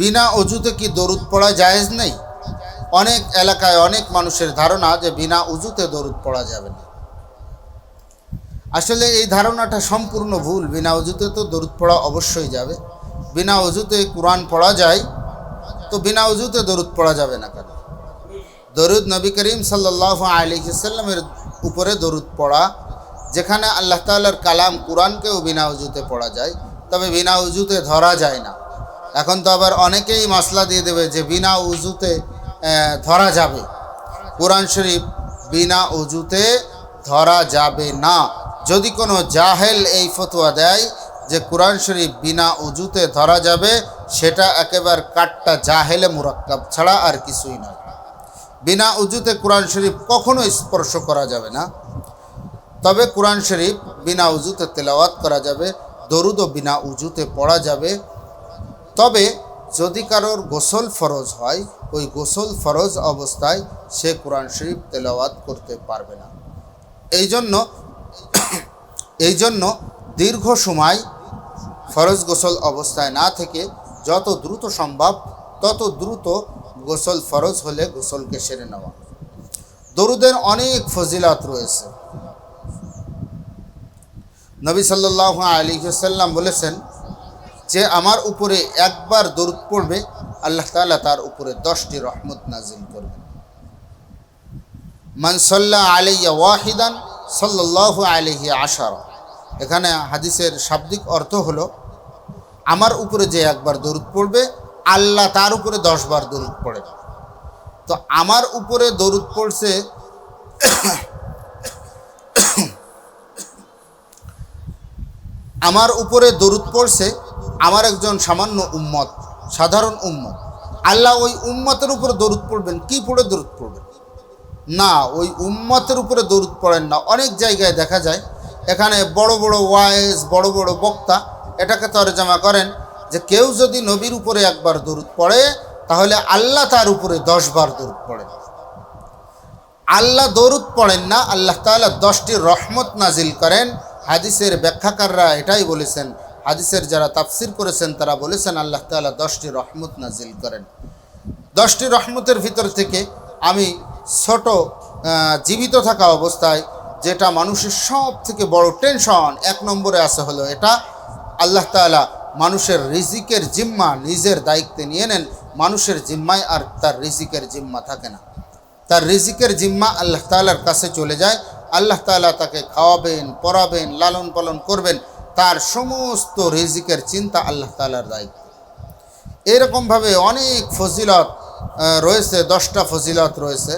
বিনা অজুতে কি দরুদ পড়া জায়েজ নেই? অনেক এলাকায় অনেক মানুষের ধারণা যে বিনা উজুতে দরুদ পড়া যাবে না। আসলে এই ধারণাটা সম্পূর্ণ ভুল। বিনা অজুতে তো দরুদ পড়া অবশ্যই যাবে। বিনা অজুতে কোরআন পড়া যায়, তো বিনা অজুতে দরুদ পড়া যাবে না কেন? দরুদ নবী করিম সাল্লাহ আলিসাল্লামের উপরে দরুদ পড়া, যেখানে আল্লাহ তাল্লার কালাম কোরআনকেও বিনা উজুতে পড়া যায়, তবে বিনা উজুতে ধরা যায় না। এখন তো আবার অনেকেই মশলা দিয়ে দেবে যে বিনা উজুতে ধরা যাবে। কোরআন শরীফ, বিনা উজুতে ধরা যাবে না। যদি কোনো জাহেল এই ফতোয়া দেয় যে কোরআন শরীফ বিনা উজুতে ধরা যাবে, সেটা একেবারে কাটটা জাহেলে মুরাক্কাব ছাড়া আর কিছুই নয়। বিনা উজুতে কোরআন শরীফ কখনো স্পর্শ করা যাবে না। তবে কোরআন শরীফ বিনা উজুতে তেলাওয়াত করা যাবে দরুদও বিনা উজুতে পড়া যাবে। তবে যদি কারোর গোসল ফরজ হয়, ওই গোসল ফরজ অবস্থায় সে কোরআন শরীফ তেলাওয়াত করতে পারবে না। এই জন্য এই জন্য দীর্ঘ সময় ফরজ গোসল অবস্থায় না থেকে যত দ্রুত সম্ভব, তত দ্রুত গোসল ফরজ হলে গোসলকে সেরে নেওয়া। দরুদের অনেক ফজিলাত রয়েছে। নবী সাল্লাহ আলী সাল্লাম বলেছেন যে আমার উপরে একবার দরুদ পড়বে, আল্লাহ তাআলা তার উপরে দশটি রহমত নাজিল করবেন মানসল্লা আলাইয়া ওয়াহিদান সাল্লাহ আলহি আশারা। এখানে হাদিসের শাব্দিক অর্থ হলো, আমার উপরে যে একবার দরুদ পড়বে, আল্লাহ তার উপরে দশবার দরুদ পড়ে। তো আমার উপরে দরুদ পড়ছে, আমার উপরে দরুদ পড়ছে আমার একজন সামান্য উম্মত, সাধারণ উম্মত। আল্লাহ ওই উম্মতের উপরে দরুদ পড়বেন, কি পড়ে দরুদ পড়বেন? না, ওই উম্মতের উপরে দরুদ পড়েন না। অনেক জায়গায় দেখা যায়, এখানে বড় বড় ওয়াইজ, বড় বড় বক্তা এটাকে তরজমা করেন যে কেউ যদি নবীর উপরে একবার দরুদ পড়ে, তাহলে আল্লাহ তার উপরে দশবার দরুদ পড়েন আল্লাহ দরুদ পড়েন না, আল্লাহ তাআলা দশটি রহমত নাজিল করেন। হাদিসের ব্যাখ্যাকাররা এটাই বলেছেন হাদিসের যারা তাফসির করেছেন, তারা বলেছেন, আল্লাহ তাআলা দশটি রহমত নাজিল করেন। দশটি রহমতের ভিতর থেকে আমি ছোট জীবিত থাকা অবস্থায় যেটা মানুষের সব থেকে বড় টেনশন, এক নম্বরে আসে হলো এটা, আল্লাহ তাআলা মানুষের রিজিকের জিম্মা নিজের দায়িত্বে নিয়ে নেন, মানুষের জিম্মায় আর তার রিজিকের জিম্মা থাকে না। তার রিজিকের জিম্মা আল্লাহ তাআলার কাছে চলে যায়, আল্লাহ তাআলা তাকে খাওয়াবেন পরাবেন লালন পালন করবেন তার সমস্ত রিজিকের চিন্তা আল্লাহ তাআলার দায়িত্ব এরকমভাবে অনেক ফজিলত রয়েছে, দশটা ফজিলত রয়েছে।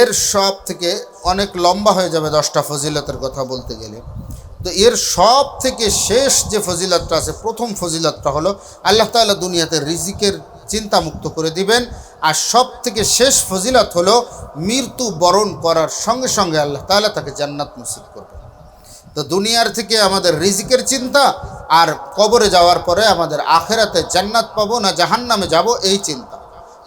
এর সব থেকে অনেক লম্বা হয়ে যাবে দশটা ফজিলতের কথা বলতে গেলে। তো এর সব থেকে শেষ যে ফজিলতটা আছে, প্রথম ফজিলতটা হলো আল্লাহ তাআলা দুনিয়াতে রিজিকের চিন্তা মুক্ত করে দিবেন। আর সব থেকে শেষ ফজিলত হলো মৃত্যু বরণ করার সঙ্গে সঙ্গে আল্লাহ তাআলা তাকে জান্নাত নসিব করবেন। তো দুনিয়ার থেকে আমাদের রিজিকের চিন্তা আর কবরে যাওয়ার পরে আমাদের আখেরাতে জান্নাত পাবো না জাহান্নামে যাব, এই চিন্তা।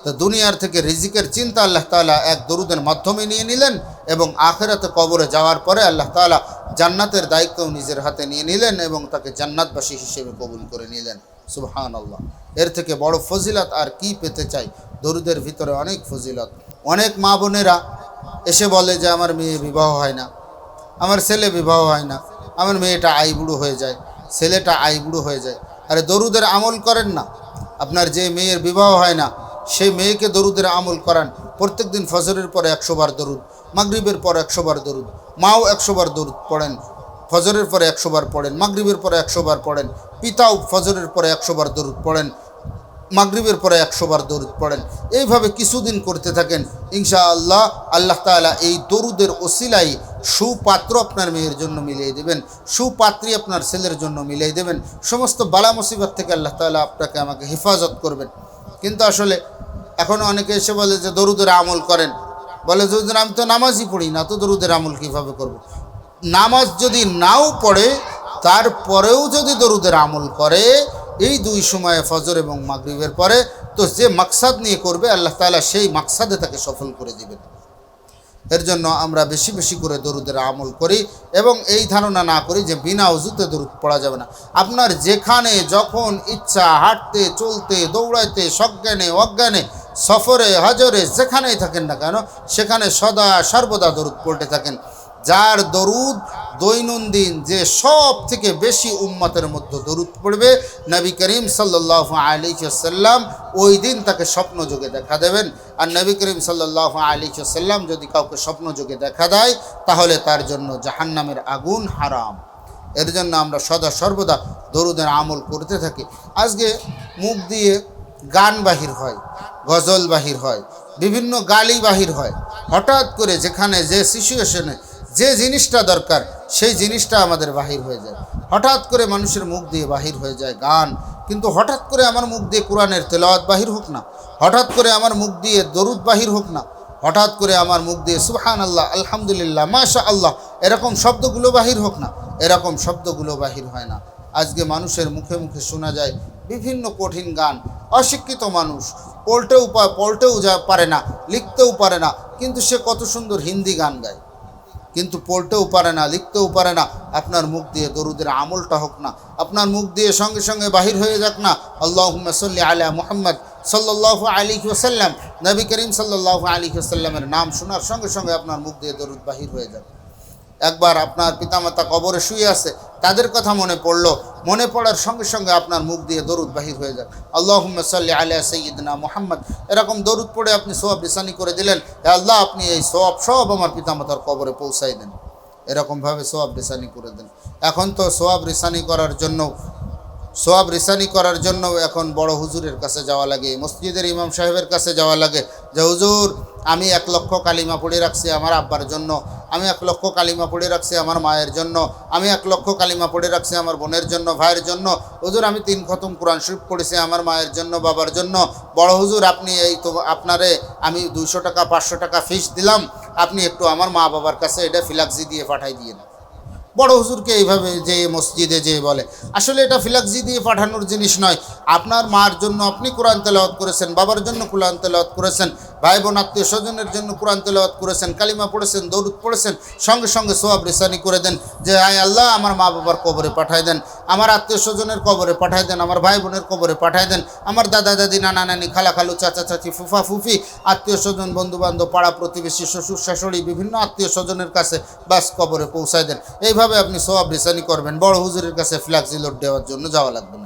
তো দুনিয়ার থেকে রিজিকের চিন্তা আল্লাহ তাআলা এক দরুদের মাধ্যমে নিয়ে নিলেন এবং আখেরাতে কবরে যাওয়ার পরে আল্লাহ তাআলা জান্নাতের দায়িত্ব নিজের হাতে নিয়ে নিলেন এবং তাকে জান্নাতবাসী হিসেবে কবুল করে নিলেন। সুবহান আল্লাহ এর থেকে বড় ফজিলত আর কি পেতে চাই? দরুদের ভিতরে অনেক ফজিলত। অনেক মা বোনেরা এসে বলে যে, আমার মেয়ে বিবাহ হয় না। আমার ছেলে বিবাহ হয় না, আমার মেয়েটা আইবুড়ো হয়ে যায়, ছেলেটা আইবুড়ো হয়ে যায়। আরে দরুদের আমল করেন না। আপনার যে মেয়ের বিবাহ হয় না, সেই মেয়েকে দরুদের আমল করান। প্রত্যেক দিন ফজরের পরে একশো বার দরুদ, মাগরিবের পর একশো বার দরুদ, মাও একশো বার দরুদ পড়েন, ফজরের পরে একশো বার পড়েন, মাগরিবের পরে একশো বার পড়েন, পিতাও ফজরের পরে একশো বার দরুদ পড়েন, মাগরিবের পরে একশো বার দরুদ পড়েন। এইভাবে কিছুদিন করতে থাকেন ইনশা আল্লাহ তাআলা এই দরুদের ওসিলাই সুপাত্র আপনার মেয়ের জন্য মিলিয়ে দেবেন সুপাত্রী আপনার ছেলের জন্য মিলিয়ে দেবেন সমস্ত বালা মুসিবত থেকে আল্লাহ তাআলা আপনাকে আমাকে হেফাজত করবেন। কিন্তু আসলে এখন অনেকে এসে বলে যে দরুদের আমল করেন। বলে যে "হুজুর, আমি তো নামাজই পড়ি না তো দরুদের আমল কীভাবে করব। নামাজ যদি নাও পড়ে তারপরেও যদি দরুদের আমল করে এই দুই সময়ে ফজর এবং মাগরিবের পরে তো যে মাকসাদ নিয়ে করবে আল্লাহ তাআলা সেই মাকসাদে তাকে সফল করে দিবেন। এর জন্য আমরা বেশি বেশি করে দরুদের আমল করি এবং এই ধারণা না করি যে বিনা উজুতে দরুদ পড়া যাবে না। আপনার যেখানে যখন ইচ্ছা হাঁটতে, চলতে, দৌড়াইতে, সজ্ঞানে, অজ্ঞানে, সফরে, হজরে, যেখানেই থাকেন না কেন, সেখানে সদা, সর্বদা দরুদ পড়তে থাকেন। যার দরুদ দৈনন্দিন যে সব থেকে বেশি উম্মতের মধ্যে দরুদ পড়বে, নবী করিম সাল্লাহ আলিহাল্লাম ওই দিন তাকে স্বপ্ন যোগে দেখা দেবেন। আর নবী করিম সাল্লাহ আলিহাল্লাম যদি কাউকে স্বপ্ন যোগে দেখা দেয়, তাহলে তার জন্য জাহান্নামের আগুন হারাম। এর জন্য আমরা সদা সর্বদা দরুদের আমল করতে থাকি। আজকে মুখ দিয়ে গান বাহির হয়, গজল বাহির হয়, বিভিন্ন গালি বাহির হয়। হঠাৎ করে যেখানে যে সিচুয়েশনে যে জিনিসটা দরকার, সেই জিনিসটা আমাদের বাহির হয়ে যায়। হঠাৎ করে মানুষের মুখ দিয়ে বাহির হয়ে যায় গান, কিন্তু হঠাৎ করে আমার মুখ দিয়ে কোরআনের তেলাওয়াত বাহির হোক না, হঠাৎ করে আমার মুখ দিয়ে দরুদ বাহির হোক না, হঠাৎ করে আমার মুখ দিয়ে সুবহান আল্লাহ আলহামদুলিল্লাহ মাশা আল্লাহ এরকম শব্দগুলো বাহির হোক না, এরকম শব্দগুলো বাহির হয় না। আজকে মানুষের মুখে মুখে শোনা যায় বিভিন্ন কঠিন গান, অশিক্ষিত মানুষ, পল্টেও পল্টেও যা পারে না, লিখতেও পারে না, কিন্তু সে কত সুন্দর হিন্দি গান গায়। কিন্তু পড়তেও পারে না, লিখতেও পারে না। আপনার মুখ দিয়ে দরুদের আমলটা হোক না, আপনার মুখ দিয়ে সঙ্গে সঙ্গে বাহির হয়ে যাক না। আল্লাহ সাল্লি আলা মোহাম্মদ সাল্লাহ আলী ওসাল্লাম নবী করিম সাল্লাহ আলী ওসাল্লামের নাম শোনার সঙ্গে সঙ্গে আপনার মুখ দিয়ে দরুদ বাহির হয়ে যাবে। একবার আপনার পিতামাতা কবরে শুয়ে আছে, তাদের কথা মনে পড়ল মনে পড়ার সঙ্গে সঙ্গে আপনার মুখ দিয়ে দরুদ বাহির হয়ে যাক আল্লাহ সাল্লি আলিয়া সঈদনা মোহাম্মদ। এরকম দরুদ পড়ে আপনি সোয়াব রিসানি করে দিলেন আল্লাহ আপনি এই সোয়াব সব আমার পিতামাতার কবরে পৌঁছাই দেন। এরকমভাবে সোয়াব রিসানি করে দেন। এখন তো সোয়াব রিসানি করার জন্য সোয়াব রিসানি করার জন্য এখন বড় হুজুরের কাছে যাওয়া লাগে, মসজিদের ইমাম সাহেবের কাছে যাওয়া লাগে, যে হুজুর, আমি এক লক্ষ কালিমা পড়ে রাখছি আমার আব্বার জন্য, আমি এক লক্ষ কালিমা পড়ে রাখছি আমার মায়ের জন্য, আমি এক লক্ষ কালিমা পড়ে রাখছি আমার বোনের জন্য, ভাইয়ের জন্য, হুজুর, আমি তিন খতম কোরআন শরীফ পড়েছি আমার মায়ের জন্য, বাবার জন্য, বড় হুজুর, আপনি এই তো আপনারে আমি দুশো টাকা, পাঁচশো টাকা ফিস দিলাম, আপনি একটু আমার মা বাবার কাছে এটা ফিলাক্সি দিয়ে পাঠাই দিয়ে না বড় হুজুরকে এইভাবে যে মসজিদে যে বলে। আসলে এটা ফিলাক্সি দিয়ে পাঠানোর জিনিস নয়। আপনার মার জন্য আপনি কোরআন তেলাওয়াত করেছেন, বাবার জন্য কোরআন তেলাওয়াত করেছেন ভাই বোন আত্মীয় স্বজনের জন্য কোরআন তেলাওয়াত করেছেন, কালিমা পড়েছেন দৌড় পড়েছেন, সঙ্গে সঙ্গে সোয়াব রেসানি করে দেন, যে, আয় আল্লাহ, আমার মা বাবার কবরে পাঠায় দেন, আমার আত্মীয় স্বজনের কবরে পাঠায় দেন, আমার ভাই বোনের কবরে পাঠায় দেন, আমার দাদা, দাদি, নানা, নানি, খালা, খালু, চাচা, চাচি, ফুফা, ফুফি, আত্মীয় স্বজন বন্ধু বান্ধব পাড়া প্রতিবেশী, শ্বশুর, শাশুড়ি, বিভিন্ন আত্মীয় স্বজনের কাছে বাস কবরে পৌঁছায় দেন। এইভাবে আপনি সোয়াব রিসানি করবেন, বড় হুজুরের কাছে ফ্ল্যাক্সি লোড দেওয়ার জন্য যাওয়া লাগবে না।